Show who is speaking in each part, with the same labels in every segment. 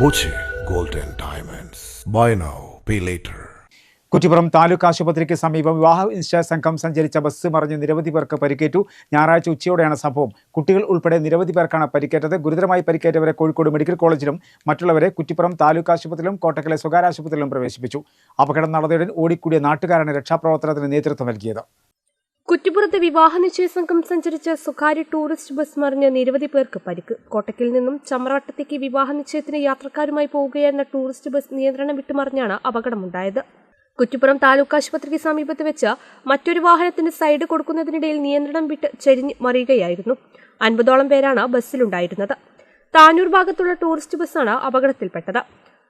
Speaker 1: Boche golden diamonds buy now pay later
Speaker 2: Kuttippuram taluk ആശുപത്രിക്ക് സമീപം വിവാഹ നിശ്ചയ സംഘം സഞ്ചരിച്ച ബസ് മറിഞ്ഞ് നിരവധി പേർക്ക് പരിക്കേറ്റു. ഞായറാഴ്ച ഉച്ചയോടെയാണ് സംഭവം. കുട്ടികൾ ഉൾപ്പെടെ നിരവധി പേർക്കാണ് പരിക്കേറ്റത്. ഗുരുതരമായി പരിക്കേറ്റവരെ കോഴിക്കോട് മെഡിക്കൽ കോളേജിലും മറ്റുള്ളവരെ കുറ്റിപ്പുറം താലൂക്ക് ആശുപത്രിയിലും കോട്ടക്കലെ സ്വകാര്യ ആശുപത്രിയിലും പ്രവേശിപ്പിച്ചു. അപകടം നടന്നയുടൻ ഓടിക്കൂടിയ നാട്ടുകാരാണ് രക്ഷാപ്രവർത്തനത്തിന് നേതൃത്വം നൽകിയത്.
Speaker 3: കുറ്റിപ്പുറത്ത് വിവാഹ നിശ്ചയ സംഘം സഞ്ചരിച്ച സ്വകാര്യ ടൂറിസ്റ്റ് ബസ് മറിഞ്ഞ് നിരവധി പേർക്ക് പരിക്ക്. കോട്ടക്കിൽ നിന്നും ചമ്രാട്ടത്തേക്ക് വിവാഹ നിശ്ചയത്തിന് യാത്രക്കാരുമായി പോവുകയായിരുന്ന ടൂറിസ്റ്റ് ബസ് നിയന്ത്രണം വിട്ടുമറിഞ്ഞാണ് അപകടമുണ്ടായത്. കുറ്റിപ്പുറം താലൂക്ക് ആശുപത്രിക്ക് സമീപത്ത് വെച്ച് മറ്റൊരു വാഹനത്തിന് സൈഡ് കൊടുക്കുന്നതിനിടയിൽ നിയന്ത്രണം വിട്ട് ചെരിഞ്ഞ് മറിയുകയായിരുന്നു. അൻപതോളം പേരാണ് ബസ്സിലുണ്ടായിരുന്നത്. താനൂർ ഭാഗത്തുള്ള ടൂറിസ്റ്റ് ബസ്സാണ് അപകടത്തിൽപ്പെട്ടത്.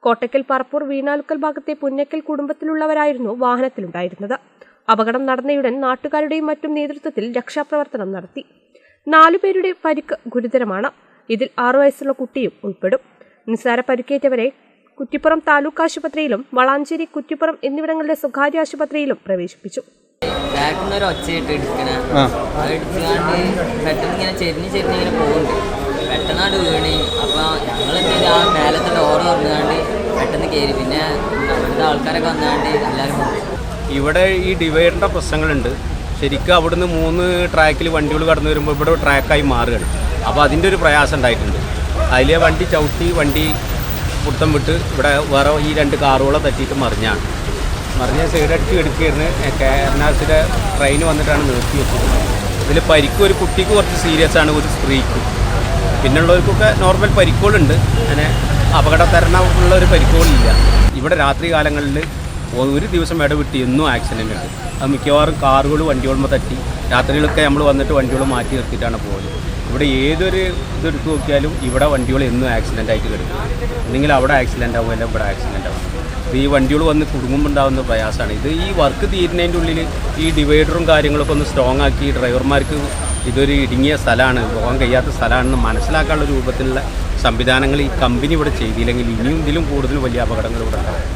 Speaker 3: കോട്ടക്കൽ പറപ്പൂർ വീണാലുക്കൽ ഭാഗത്തെ പുന്നക്കൽ കുടുംബത്തിലുള്ളവരായിരുന്നു വാഹനത്തിലുണ്ടായിരുന്നത്. അപകടം നടന്നയുടൻ നാട്ടുകാരുടെയും മറ്റും നേതൃത്വത്തിൽ രക്ഷാപ്രവർത്തനം നടത്തി. നാലുപേരുടെ പരിക്ക് ഗുരുതരമാണ്. ഇതിൽ ആറു വയസ്സുള്ള കുട്ടിയും ഉൾപ്പെടും. നിസ്സാര പരിക്കേറ്റവരെ കുറ്റിപ്പുറം താലൂക്ക് ആശുപത്രിയിലും വളാഞ്ചേരി കുറ്റിപ്പുറം എന്നിവിടങ്ങളിലെ സ്വകാര്യ ആശുപത്രിയിലും പ്രവേശിപ്പിച്ചു.
Speaker 4: ബാക്കിൽ ഒരു ഒച്ചയിട്ട് എടുക്കണ എടുക്കാണ്ട് പെട്ടെന്ന് ഇങ്ങനെ ചെരിഞ്ഞ് ചെരിഞ്ഞ് ഇങ്ങനെ പോകുന്നുണ്ട് പെട്ടെന്നാണ്ട് വീണ്. അപ്പോൾ ഞങ്ങൾ എന്തെങ്കിലും ആ മേലത്തെ ഡോർ തുറന്നുകാണ്ട് പെട്ടെന്ന് കയറി പിന്നെ അവിടുത്തെ ആൾക്കാരൊക്കെ വന്നാണ്ട് എല്ലാവരും.
Speaker 5: ഇവിടെ ഈ ഡിവൈഡറിന്റെ പ്രശ്നങ്ങളുണ്ട്. ശരിക്കും അവിടുന്ന് മൂന്ന് ട്രാക്കിൽ വണ്ടികൾ കടന്നു വരുമ്പോൾ ഇവിടെ ട്രാക്കായി മാറുകയാണ്. അപ്പോൾ അതിന്റെ ഒരു പ്രയാസം ഉണ്ടായിട്ടുണ്ട്. അതിലെ വണ്ടി ചവിട്ടി വണ്ടി പുറത്തം വിട്ട് ഇവിടെ വേറെ ഈ രണ്ട് കാറുകളെ തട്ടിയിട്ട് മറിഞ്ഞാണ്. മറിഞ്ഞ സൈഡ് സൈഡടിച്ച് എടുക്കുകയായിരുന്നു. കേരളത്തിലെ ട്രെയിൻ വന്നിട്ടാണ് നിർത്തി വെച്ചത് ഇതിൽ പരിക്ക് ഒരു കുട്ടിക്ക് കുറച്ച് സീരിയസ് ആണ് ഒരു സ്ത്രീക്ക്. പിന്നുള്ളവർക്കൊക്കെ നോർമൽ പരിക്കുകളുണ്ട്. അങ്ങനെ അപകടതരണമുള്ള ഒരു പരിക്കുകളില്ല. ഇവിടെ രാത്രി കാലങ്ങളിൽ ഒരു ദിവസം ഇടവിട്ട് എന്നും ആക്സിഡന്റ് ഉണ്ട്. അത് മിക്കവാറും കാറുകൾ വണ്ടികളുമ്പോൾ തട്ടി. രാത്രിയിലൊക്കെ നമ്മൾ വന്നിട്ട് വണ്ടികൾ മാറ്റി നിർത്തിയിട്ടാണ് പോകുന്നത് ഇവിടെ ഏതൊരു ഇതെടുത്ത് നോക്കിയാലും ഇവിടെ വണ്ടികൾ എന്നും ആക്സിഡന്റ് ആയിട്ട് കിടക്കും. അല്ലെങ്കിൽ അവിടെ ആക്സിഡന്റ് ആവും അല്ലെങ്കിൽ ഇവിടെ ആക്സിഡന്റ് ആവും. ഈ വണ്ടികൾ വന്ന് കുടുങ്ങുമ്പോൾ ഉണ്ടാകുന്ന പ്രയാസമാണ് ഇത് ഈ വർക്ക് തീരുന്നതിന്റെ ഉള്ളിൽ ഈ ഡിവൈഡറും കാര്യങ്ങളൊക്കെ ഒന്ന് സ്ട്രോങ് ആക്കി ഡ്രൈവർമാർക്ക് ഇതൊരു ഇടുങ്ങിയ സ്ഥലമാണ്. പോകാൻ കഴിയാത്ത സ്ഥലമാണെന്ന് മനസ്സിലാക്കാനുള്ള രൂപത്തിലുള്ള സംവിധാനങ്ങൾ ഈ കമ്പനി ഇവിടെ ചെയ്തില്ലെങ്കിൽ ഇനിയും ഇതിലും കൂടുതൽ വലിയ അപകടങ്ങൾ ഇവിടെ ഉണ്ടാകും